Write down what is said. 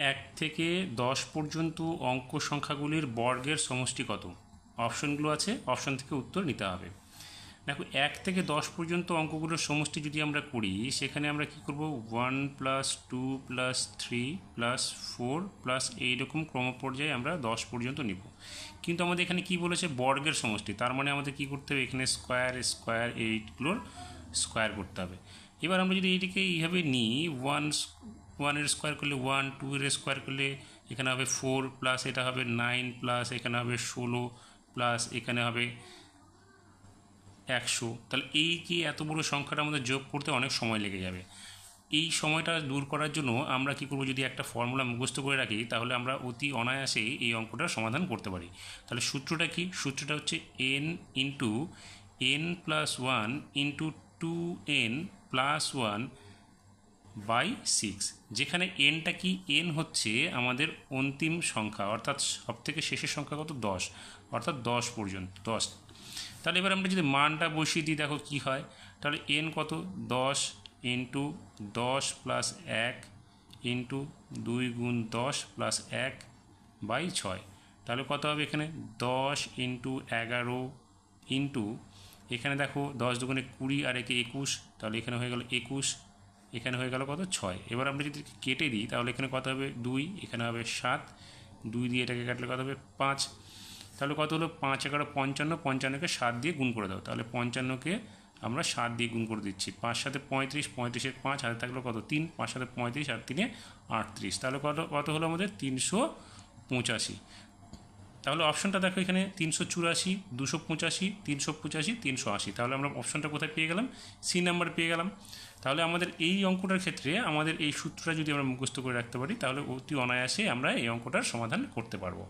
এক থেকে দশ পর্যন্ত অঙ্ক সংখ্যাগুলির বর্গের সমষ্টি কত? অপশনগুলো আছে, অপশন থেকে উত্তর নিতে হবে। দেখো, এক থেকে দশ পর্যন্ত অঙ্কগুলোর সমষ্টি যদি আমরা করি, সেখানে আমরা কি করব? One plus two plus three plus four plus এইরকম ক্রমপর্যায়ে আমরা দশ পর্যন্ত নিব। কিন্তু আমাদের এখানে কি বলেছে? বর্গের সমষ্টি। তার মানে আমাদের কি করতে হবে? এখানে স্কোয়ার স্কোয়ার এইটগুলোর স্কোয়ার করতে হবে। এবার আমরা যদি এইটিকে এইভাবে নিই, ওয়ান ওয়ানের স্কোয়ার করলে ওয়ান টু এর স্কোয়ার করলে এখানে হবে ফোর প্লাস এটা হবে নাইন প্লাস এখানে হবে ষোলো প্লাস এখানে হবে একশো। তাহলে এই যে এত বড় সংখ্যাটা আমাদের যোগ করতে অনেক সময় লেগে যাবে। এই সময়টা দূর করার জন্য আমরা কি করব যদি একটা ফর্মুলা মুখস্থ করে রাখি, তাহলে আমরা অতি অনায়াসে এই অঙ্কটার সমাধান করতে পারি। তাহলে সূত্রটা কি? সূত্রটা হচ্ছে N into N plus one into two N plus one by six যেখানে এনটা কি এন হচ্ছে আমাদের অন্তিম সংখ্যা, অর্থাৎ সব থেকে শেষের সংখ্যা কত? দশ। অর্থাৎ দশ পর্যন্ত, দশ। তাহলে এবার আমরা যদি মানটা বসিয়ে দিই, দেখো কী হয়। তাহলে এন কত? দশ ইন্টু দশ প্লাস এক ইন্টু দুই গুণ দশ প্লাস এক বাই ছয়। তাহলে কত হবে এখানে? দশ ইন্টু এগারো ইন্টু এখানে দেখো দশ দুগুণে কুড়ি আর একে একুশ, তাহলে এখানে হয়ে গেল একুশ এখানে হয়ে গেল কত? ছয়। এবার আমরা যদি কেটে দিই, তাহলে এখানে কত হবে? দুই। এখানে হবে সাত। দুই দিয়ে এটাকে কাটলে কত হবে? পাঁচ। তাহলে কত হলো? পাঁচ এগারো পঞ্চান্ন। পঞ্চান্নকে সাত দিয়ে গুণ করে দাও। তাহলে পঞ্চান্নকে আমরা সাত দিয়ে গুণ করে দিচ্ছি। পাঁচ সাথে পঁয়ত্রিশ, পঁয়ত্রিশের পাঁচ, হাতে থাকল কত? তিন। পাঁচ সাথে পঁয়ত্রিশ আর তিনে আটত্রিশ। তাহলে কত কত হলো আমাদের? তিনশো পঁচাশি। তাহলে অপশনটা দেখো এখানে। তিনশো চুরাশি, দুশো পঁচাশি, তিনশো পঁচাশি, তিনশো আশি। তাহলে আমরা অপশনটা কোথায় পেয়ে গেলাম? সি নাম্বার পেয়ে গেলাম। তাহলে আমাদের এই অঙ্কটার ক্ষেত্রে আমাদের এই সূত্রটা যদি আমরা মুখস্থ করে রাখতে পারি, তাহলে অতি অনায়াসে আমরা এই অঙ্কটার সমাধান করতে পারব।